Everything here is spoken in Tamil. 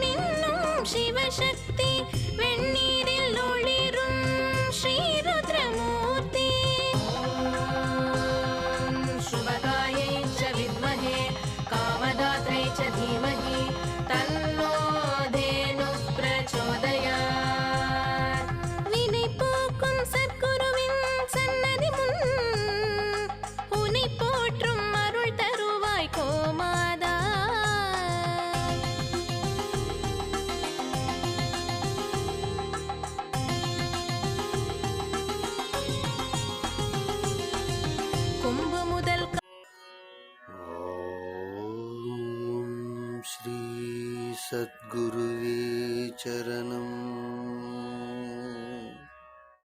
மின்னும் சிவசக்தி வெண்ணி श्रीसद्गुरुवे चरणम्